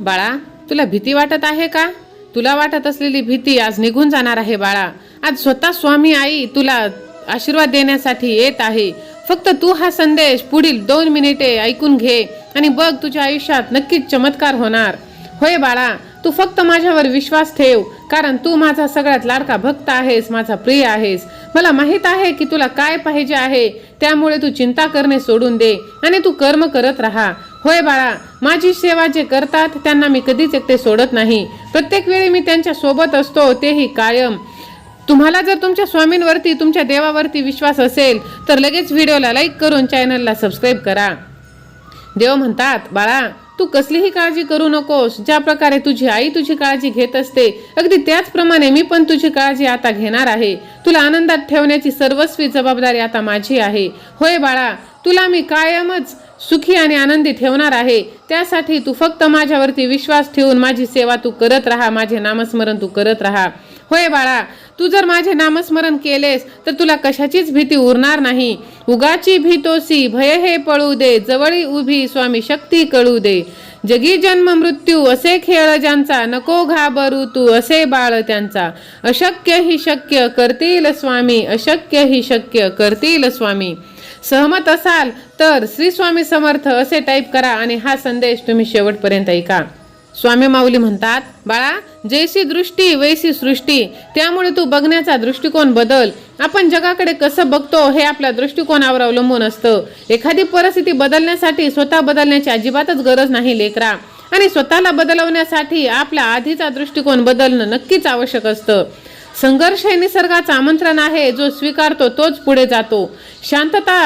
बाळा तुला भीती वाटत आहे का? तुला वाटत असलेली भीती आज निघून जाणार आहे बाळा. आज स्वतः स्वामी आई तुला आशीर्वाद देण्यासाठी येत आहे. फक्त तू हा संदेश पुढील दोन मिनिटे ऐकून घे आणि बघ तुझ्या आयुष्यात नक्कीच चमत्कार होणार. होय बाळा तू फक्त माझ्यावर विश्वास ठेव कारण तू माझा सगळ्यात लाडका भक्त आहेस माझा प्रिय आहेस. मला माहीत आहे की तुला काय पाहिजे आहे त्यामुळे तू चिंता करणे सोडून दे आणि तू कर्म करत राहा. होय बाळा माझी सेवा जे करतात त्यांना मी कधीच एकटे सोडत नाही. प्रत्येक वेळी मी त्यांच्यासोबत असतो तेही कायम. तुम्हाला जर तुमच्या स्वामींवरती तुमच्या देवावरती विश्वास असेल तर लगेच व्हिडिओला लाईक करून चॅनलला सबस्क्राईब करा. देव म्हणतात बाळा तू कसलीही काळजी करू नकोस. ज्या प्रकारे तुझी आई तुझी काळजी घेत असते अगदी त्याचप्रमाणे मी पण तुझी काळजी आता घेणार आहे. तुला आनंदात ठेवण्याची सर्वस्वी जबाबदारी आता माझी आहे. होय बाळा तुला मी कायमच सुखी आणि आनंदी ठेवणार आहे. त्यासाठी तू फक्त माझ्यावरती विश्वास ठेवून माझी सेवा तू करत राहा माझे नामस्मरण तू करत राहा. होय बाळा तू जर माझे नामस्मरण केलेस तर तुला कशाचीच भीती उरणार नाही. उगाची भीतोसी भय हे पळू दे जवळी उभी स्वामी शक्ती कळू दे. जगी जन्म मृत्यू असे खेळ ज्यांचा नको घाबरू तू असे बाळ त्यांचा. अशक्य ही शक्य करतील स्वामी अशक्य ही शक्य करतील स्वामी. सहमत असाल तर श्री स्वामी समर्थ असे टाईप करा आणि हा संदेश तुम्ही शेवटपर्यंत ऐका. स्वामी माऊली म्हणतात बाळा जैसी दृष्टी वैसी सृष्टी त्यामुळे तू बघण्याचा दृष्टिकोन बदल. आपण जगाकडे कसं बघतो हे आपल्या दृष्टिकोनावर अवलंबून असतं. एखादी परिस्थिती बदलण्यासाठी स्वतः बदलण्याची अजिबातच गरज नाही लेकरा. आणि स्वतःला बदलवण्यासाठी आपला आधीचा दृष्टिकोन बदलणं नक्कीच आवश्यक असतं. संघर्ष हे निसर्गाचं आमंत्रण आहे जो स्वीकारतो तोच पुढे जातो. शांतता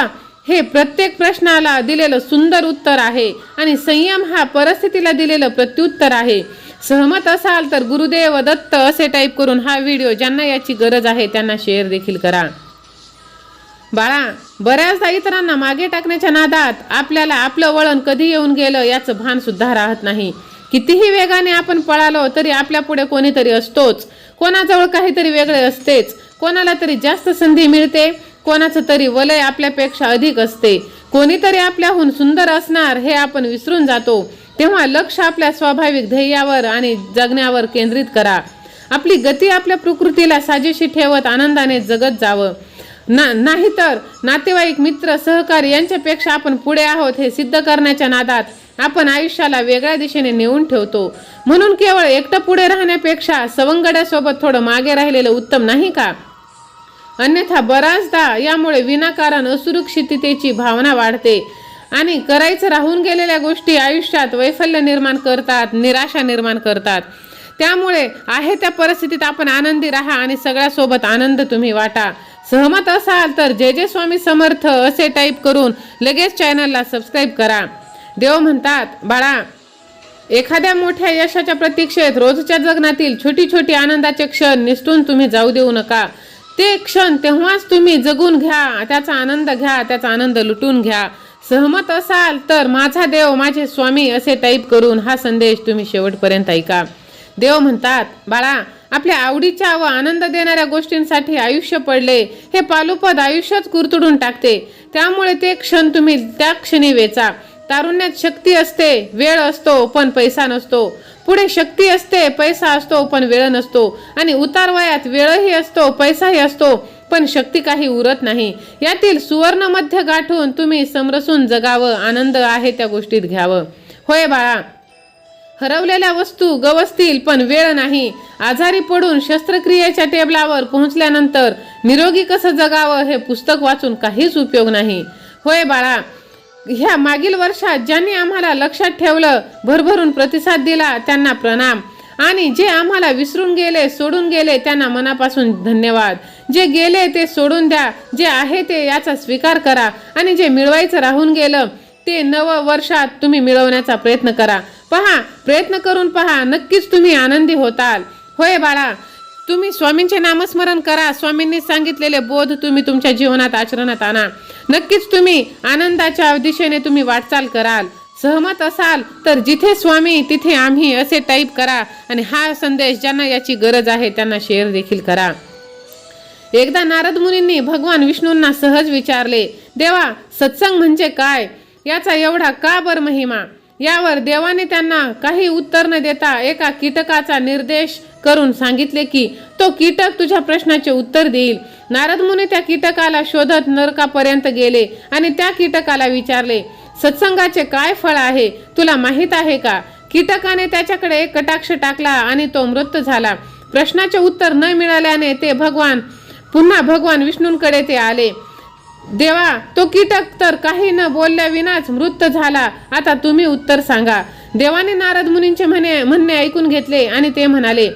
हे प्रत्येक प्रश्नाला दिलेलं सुंदर उत्तर आहे आणि संयम हा परिस्थितीला दिलेलं प्रत्युत्तर आहे. सहमत असाल तर गुरुदेव दत्त असे टाईप करून हा व्हिडिओ ज्यांना याची गरज आहे त्यांना शेअर देखील करा. बाळा बऱ्याचदा इतरांना मागे टाकण्याच्या नादात आपल्याला आपलं वळण कधी येऊन गेलं याचं भान सुद्धा राहत नाही. कितीही वेगाने आपण पळालो तरी आपल्या पुढे कोणीतरी असतोच. कोणाजवळ काहीतरी वेगळे असतेच. कोणाला तरी जास्त संधी मिळते कोणाचं तरी वलय आपल्यापेक्षा अधिक असते. कोणीतरी आपल्याहून सुंदर असणार हे आपण विसरून जातो. तेव्हा लक्ष आपल्या स्वाभाविक ध्येयावर आणि जगण्यावर केंद्रित करा. आपली गती आपल्या प्रकृतीला साजेशी ठेवत आनंदाने जगत जावं. ना नाहीतर नातेवाईक मित्र सहकारी यांच्यापेक्षा आपण पुढे आहोत हे सिद्ध करण्याच्या नादात आपण आयुष्याला वेगळ्या दिशेने नेऊन ठेवतो. म्हणून केवळ एकटं पुढे राहण्यापेक्षा सवंगड्यासोबत थोडं मागे राहिलेलं उत्तम नाही का? अन्यथा बराचदा यामुळे विनाकारण असुरक्षिततेची भावना वाढते. आणि करायचं राहून गेलेल्या गोष्टी आयुष्यात वैफल्य निर्माण करतात निराशा निर्माण करतात. त्यामुळे आहे त्या परिस्थितीत आपण आनंदी राहा आणि सगळ्यासोबत आनंद तुम्ही वाटा. सहमत असाल तर जय जय स्वामी समर्थ असे टाईप करून लगेच चॅनलला सबस्क्राईब करा. देव म्हणतात बाळा एखाद्या मोठ्या यशाच्या प्रतीक्षेत रोजच्या जगण्यातील छोटी छोटी आनंदाचे क्षण निसटून तुम्ही जाऊ देऊ नका. ते क्षण तेव्हाच तुम्ही जगून घ्या त्याचा आनंद घ्या त्याचा आनंद लुटून घ्या. सहमत असाल तर माझा देव माझे स्वामी असे टाईप करून हा संदेश तुम्ही शेवटपर्यंत ऐका. देव म्हणतात बाळा आपल्या आवडीच्या व आनंद देणाऱ्या गोष्टींसाठी आयुष्य पडले. हे पालुपद आयुष्यच कुरतडून टाकते. त्यामुळे ते क्षण तुम्ही त्या क्षणी वेचा. तारुण्यात शक्ती असते वेळ असतो पण पैसा नसतो. पुढे शक्ती असते पैसा असतो पण वेळ नसतो. आणि उतार वयात वेळही असतो पैसाही असतो पण शक्ती काही उरत नाही. यातील सुवर्ण मध्य गाठून तुम्ही समरसून जगावं आनंद आहे त्या गोष्टीत घ्यावं. होय बाळा. हरवलेल्या वस्तू गवसतील पण वेळ नाही. आजारी पडून शस्त्रक्रियेच्या टेबलावर पोहोचल्यानंतर निरोगी कसं जगावं हे पुस्तक वाचून काहीच उपयोग नाही. होय बाळा. ह्या मागील वर्षात ज्यांनी आम्हाला लक्षात ठेवलं भरभरून प्रतिसाद दिला त्यांना प्रणाम. आणि जे आम्हाला विसरून गेले सोडून गेले त्यांना मनापासून धन्यवाद. जे गेले ते सोडून द्या जे आहे ते याचा स्वीकार करा. आणि जे मिळवायचं राहून गेलं ते नव वर्षात तुम्ही मिळवण्याचा प्रयत्न करा. पहा प्रयत्न करून पहा नक्कीच तुम्ही आनंदी होताल. होय बाळा तुम्ही स्वामींचे नामस्मरण करा. स्वामींनी सांगितलेले बोध तुम्ही तुमच्या जीवनात आचरणात आणा. नक्कीच तुम्ही आनंदाच्या दिशेने तुम्ही वाटचाल कराल. सहमत असाल तर जिथे स्वामी तिथे आम्ही असे टाईप करा आणि हा संदेश ज्यांना याची गरज आहे त्यांना शेअर देखील करा. एकदा नारद मुनींनी भगवान विष्णूंना सहज विचारले देवा सत्संग म्हणजे काय? याचा एवढा का बर महिमा? यावर देवाने त्यांना काही उत्तर न देता एका कीटकाचा निर्देश करून सांगितले की तो कीटक तुझ्या प्रश्नाचे उत्तर देईल. नारद मुनी त्या कीटकाला शोधत नरकापर्यंत गेले आणि त्या कीटकाला विचारले सत्संगाचे काय फळ आहे? तुला माहीत आहे का? कीटकाने त्याच्याकडे एक कटाक्ष टाकला आणि तो मृत झाला. प्रश्नाचे उत्तर न मिळाल्याने ते भगवान पुन्हा भगवान विष्णूंकडे ते आले. देवा तो कीटक तर काही न बोलल्या विनाच मृत झाला. आता तुम्ही उत्तर सांगा. देवाने नारद मुनींचे म्हणे म्हणणे ऐकून घेतले आणि ते म्हणाले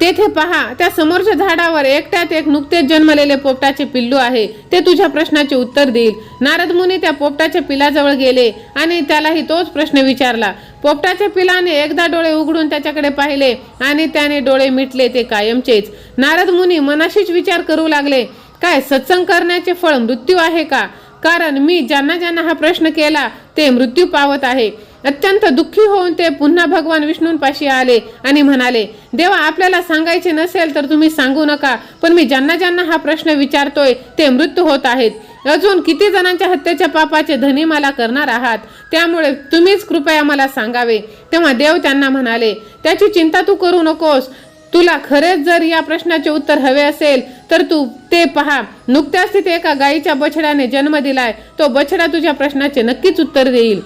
तेथे पहा त्या समोरच्या झाडावर एकट्यात एक नुकतेच जन्मलेले पोपटाचे पिल्लू आहे. ते तुझ्या प्रश्नाचे उत्तर देईल. नारद मुनी त्या पोपटाच्या पिलाजवळ गेले आणि त्यालाही तोच प्रश्न विचारला. पोपटाच्या पिलाने एकदा डोळे उघडून त्याच्याकडे पाहिले आणि त्याने डोळे मिटले ते कायमचेच. नारद मुनी मनाशीच विचार करू लागले. काय सत्संग करण्याचे फळ मृत्यू आहे का? कारण मी ज्यांना ज्यांना हा प्रश्न केला ते मृत्यू पावत आहे. अत्यंत दुःखी होऊन ते पुन्हा भगवान विष्णूंपाशी आले आणि म्हणाले देवा आपल्याला सांगायचे नसेल तर तुम्ही सांगू नका पण मी ज्यांना ज्यांना हा प्रश्न विचारतोय ते मृत्यू होत आहेत. अजून किती जणांच्या हत्येच्या पापाचे धनी मला करणार आहात? त्यामुळे तुम्हीच कृपया मला सांगावे. तेव्हा देव त्यांना म्हणाले त्याची चिंता तू करू नकोस. तुला खरेच जर या प्रश्नाचे उत्तर हवे असेल तर तू ते पहा. नुकत्याच तिथे एका गायीच्या बछड्याने जन्म दिलाय. तो बछडा तुझ्या प्रश्नाचे नक्कीच उत्तर देईल.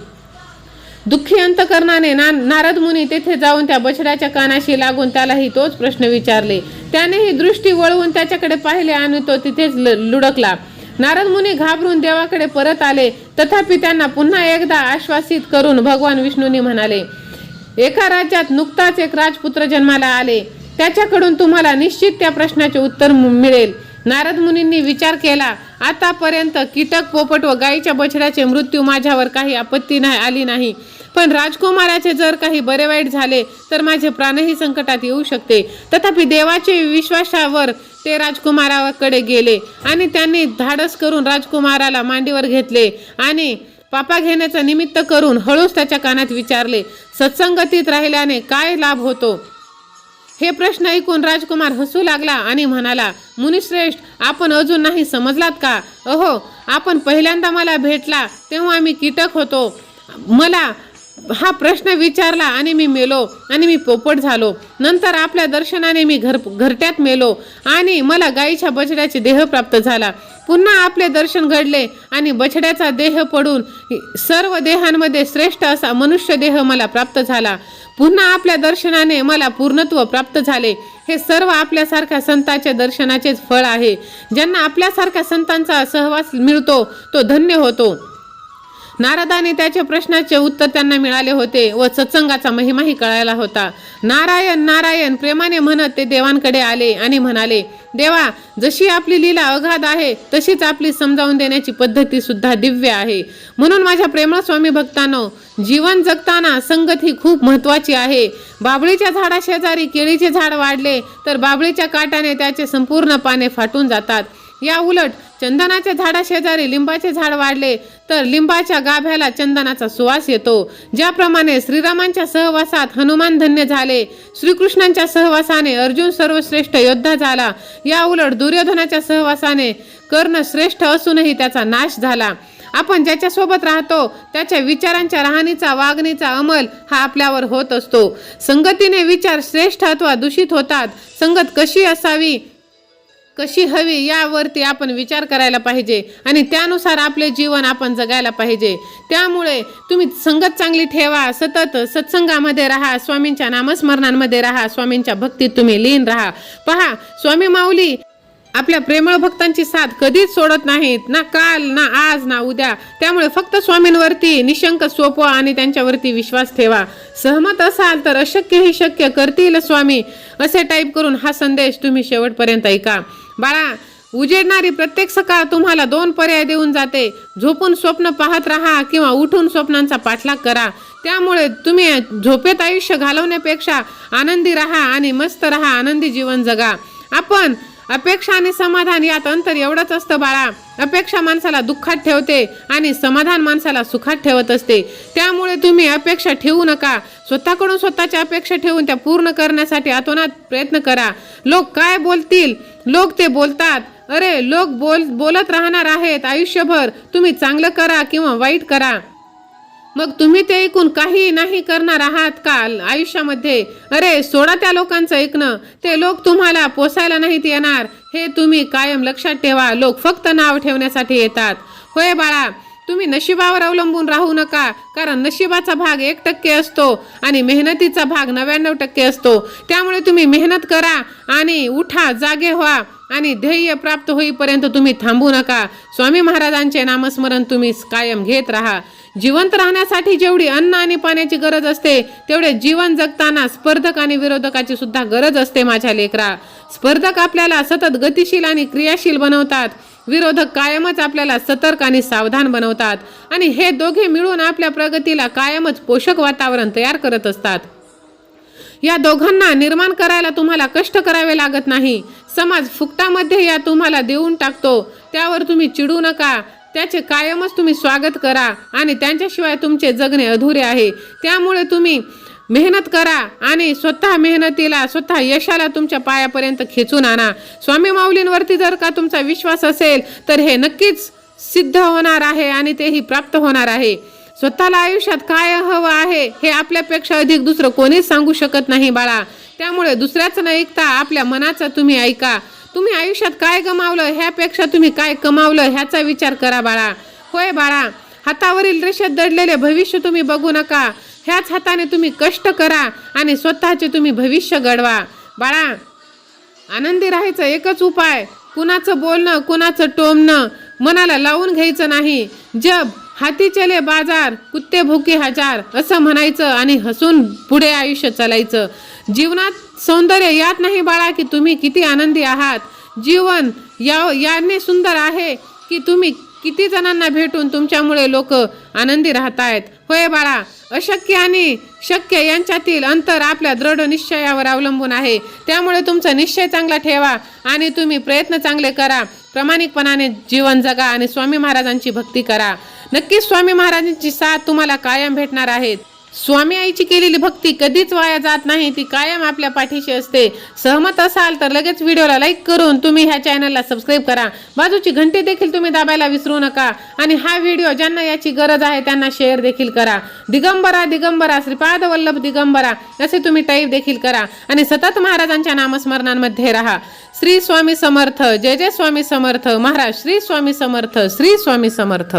दुःखी अंतकरणाने ना नारद मुनी तेथे जाऊन त्या बछड्याच्या कानाशी लागून त्यालाही तोच प्रश्न विचारले. त्यानेही दृष्टी वळवून त्याच्याकडे पाहिले आणि तो तिथेच ल- लुडकला. नारद मुनी घाबरून देवाकडे परत आले. तथापि त्यांना पुन्हा एकदा आश्वासित करून भगवान विष्णूंनी म्हणाले एका राज्यात नुकताच एक राजपुत्र जन्माला आले. त्याच्याकडून तुम्हाला निश्चित त्या प्रश्नाचे उत्तर मिळेल. नारद मुनींनी विचार केला आतापर्यंत कीटक पोपट व गायीच्या बछड्याचे मृत्यू माझ्यावर काही आपत्ती नाही आली नाही. पण राजकुमाराचे जर काही बरे वाईट झाले तर माझे प्राणही संकटात येऊ शकते. तथापि देवाचे विश्वासावर ते राजकुमाराकडे गेले आणि त्यांनी धाडस करून राजकुमाराला मांडीवर घेतले आणि पापा घेण्याचं निमित्त करून हळूच त्याच्या कानात विचारले सत्संगतीत राहिल्याने काय लाभ होतो? हे प्रश्न ऐकून राजकुमार हसू लागला आणि म्हणाला मुनिश्रेष्ठ आपण अजून नाही समजलात का? अहो आपण पहिल्यांदा मला भेटला तेव्हा मी कीटक होतो. मला हा प्रश्न विचारला आणि मी मेलो आणि मी पोपट झालो. नंतर आपल्या दर्शनाने मी घर घरट्यात मेलो आणि मला गायीच्या बछड्याचे देह प्राप्त झाला. पुन्हा आपले दर्शन घडले आणि बछड्याचा देह पडून सर्व देहांमध्ये श्रेष्ठ असा मनुष्य देह मला प्राप्त झाला. पुन्हा आपल्या दर्शनाने मला पूर्णत्व प्राप्त झाले. हे सर्व आपल्यासारख्या संतांच्या दर्शनाचेच फळ आहे. ज्यांना आपल्यासारख्या संतांचा सहवास मिळतो तो धन्य होतो. नारदाने त्याच्या प्रश्नाचे उत्तर त्यांना मिळाले होते व सत्संगाचा महिमाही कळायला होता. नारायण नारायण प्रेमाने म्हणत ते देवांकडे आले आणि म्हणाले देवा जशी आपली लीला अगाध आहे तशीच आपली समजावून देण्याची पद्धती सुद्धा दिव्य आहे. म्हणून माझ्या प्रेमळ स्वामी भक्तांनो जीवन जगताना संगत ही खूप महत्वाची आहे. बाबळीच्या झाडाशेजारी केळीचे झाड वाढले तर बाबळीच्या काटाने त्याचे संपूर्ण पाने फाटून जातात. या उलट चंदनाच्या झाडा शेजारी लिंबाचे झाड वाढले तर लिंबाच्या गाभ्याला चंदनाचा सुवास येतो. ज्याप्रमाणे श्रीरामांच्या सहवासात हनुमान धन्य झाले. श्रीकृष्णांच्या सहवासाने अर्जुन सर्वश्रेष्ठ योद्धा झाला. या उलट दुर्योधनाच्या सहवासाने कर्ण श्रेष्ठ असूनही त्याचा नाश झाला. आपण ज्याच्यासोबत राहतो त्याच्या विचारांच्या राहणीचा वागणीचा अंमल हा आपल्यावर होत असतो. संगतीने विचार श्रेष्ठ अथवा दूषित होतात. संगत कशी असावी? कशी हवी यावरती आपण विचार करायला पाहिजे आणि त्यानुसार आपले जीवन आपण जगायला पाहिजे. त्यामुळे तुम्ही संगत चांगली ठेवा सतत सत्संगामध्ये राहा स्वामींच्या नामस्मरणांमध्ये राहा स्वामींच्या भक्तीत तुम्ही लीन राहा. पहा स्वामी माऊली आपल्या प्रेमळ भक्तांची साथ कधीच सोडत नाहीत ना काल ना आज ना उद्या. त्यामुळे फक्त स्वामींवरती निशंक सोपवा आणि त्यांच्यावरती विश्वास ठेवा. सहमत असाल तर अशक्य ही शक्य करतील स्वामी. असे टाईप करून हा संदेश तुम्ही शेवटपर्यंत ऐका. बाळा उजेडणारी प्रत्येक सकाळ तुम्हाला दोन पर्याय देऊन जाते. झोपून स्वप्न पाहत राहा किंवा उठून स्वप्नांचा पाठलाग करा. त्यामुळे तुम्ही झोपेत आयुष्य घालवण्यापेक्षा आनंदी राहा आणि मस्त राहा आनंदी जीवन जगा. आपण अपेक्षा आणि समाधान यात अंतर एवढंच असतं बाळा. अपेक्षा माणसाला दुःखात ठेवते आणि समाधान माणसाला सुखात ठेवत असते. त्यामुळे तुम्ही अपेक्षा ठेवू नका. स्वतःकडून स्वतःच्या अपेक्षा ठेवून त्या पूर्ण करण्यासाठी अतोनात प्रयत्न करा. लोक काय बोलतील? लोक ते बोलतात. अरे लोक बोल बोलत राहणार आहेत. आयुष्यभर तुम्ही चांगलं करा किंवा वाईट करा. मग तुम्ही ते ऐकून काही नाही करणार आहात का आयुष्यामध्ये? अरे सोडा त्या लोकांचं ऐकणं. ते लोक तुम्हाला पोसायला नाहीत येणार. हे तुम्ही कायम लक्षात ठेवा. लोक फक्त नाव ठेवण्यासाठी येतात. होय बाळा तुम्ही नशिबावर अवलंबून राहू नका कारण नशिबाचा भाग एक टक्के असतो आणि मेहनतीचा भाग नव्याण्णव टक्के असतो. त्यामुळे तुम्ही मेहनत करा आणि उठा जागे व्हा. आणि ध्येय प्राप्त होईपर्यंत तुम्ही थांबू नका. स्वामी महाराजांचे नामस्मरण तुम्ही कायम घेत राहा. जिवंत राहण्यासाठी जेवढी अन्न आणि पाण्याची गरज असते तेवढे जीवन जगताना स्पर्धक आणि विरोधकाची सुद्धा गरज असते माझ्या लेकरा. स्पर्धक आपल्याला सतत गतिशील आणि क्रियाशील बनवतात. विरोधक कायमच आपल्याला सतर्क आणि सावधान बनवतात. आणि हे दोघे मिळून आपल्या प्रगतीला कायमच पोषक वातावरण तयार करत असतात. या दोघांना निर्माण करायला तुम्हाला कष्ट करावे लागत नाही. समाज फुकटामध्ये या तुम्हाला देऊन टाकतो. त्यावर तुम्ही चिडू नका. त्याचे कायमच तुम्ही स्वागत करा आणि त्यांच्याशिवाय तुमचे जगणे अधुरे आहे. त्यामुळे तुम्ही मेहनत करा आणि स्वतः मेहनतीला स्वतः यशाला तुमच्या पायापर्यंत खेचून आणा. स्वामी माऊलींवरती जर का तुमचा विश्वास असेल तर हे नक्कीच सिद्ध होणार आहे आणि तेही प्राप्त होणार आहे. स्वतःला आयुष्यात काय हवं आहे हे आपल्यापेक्षा अधिक दुसरं कोणीच सांगू शकत नाही बाळा. त्यामुळे दुसऱ्याचं न ऐकता आपल्या मनाचं तुम्ही ऐका. तुम्ही आयुष्यात काय गमावलं ह्यापेक्षा तुम्ही काय कमावलं ह्याचा विचार करा बाळा. होय बाळा हातावरील रेषेत दडलेले भविष्य तुम्ही बघू नका. ह्याच हाताने तुम्ही कष्ट करा आणि स्वतःचे तुम्ही भविष्य घडवा. बाळा आनंदी राहायचं एकच उपाय. कुणाचं बोलणं कुणाचं टोमणं मनाला लावून घ्यायचं नाही. जब हाती चले बाजार कुत्ते भुके हजार असं म्हणायचं आणि हसून पुढे आयुष्य चालायचं. जीवनात सौंदर्य यात नाही बाळा की तुम्ही किती आनंदी आहात. जीवन या याने सुंदर आहे की तुम्ही किती जणांना भेटून तुमच्यामुळे लोक आनंदी राहत आहेत होय बाळा अशक्य आणि शक्य यांच्यातील अंतर आपल्या दृढ निश्चयावर अवलंबून आहे. त्यामुळे तुमचा निश्चय चांगला ठेवा आणि तुम्ही प्रयत्न चांगले करा. प्रामाणिकपणाने जीवन जगा आणि स्वामी महाराजांची भक्ती करा. नक्कीच स्वामी महाराजांची साथ तुम्हाला कायम भेटणार आहेत स्वामी आईची केलेली भक्ती कधीच वाया जात नाही ती कायम आपल्या पाठीशी असते. सहमत असाल तर लगेच व्हिडिओला लाईक करून तुम्ही ह्या चॅनलला सबस्क्राईब करा. बाजूची घंटी देखील तुम्ही दाबायला विसरू नका आणि हा व्हिडिओ ज्यांना याची गरज आहे त्यांना शेअर देखील करा. दिगंबरा दिगंबरा श्रीपाद वल्लभ दिगंबरा असे तुम्ही टाईप देखील करा आणि सतत महाराजांच्या नामस्मरणांमध्ये राहा. श्री स्वामी समर्थ जय जय स्वामी समर्थ महाराज श्री स्वामी समर्थ श्री स्वामी समर्थ.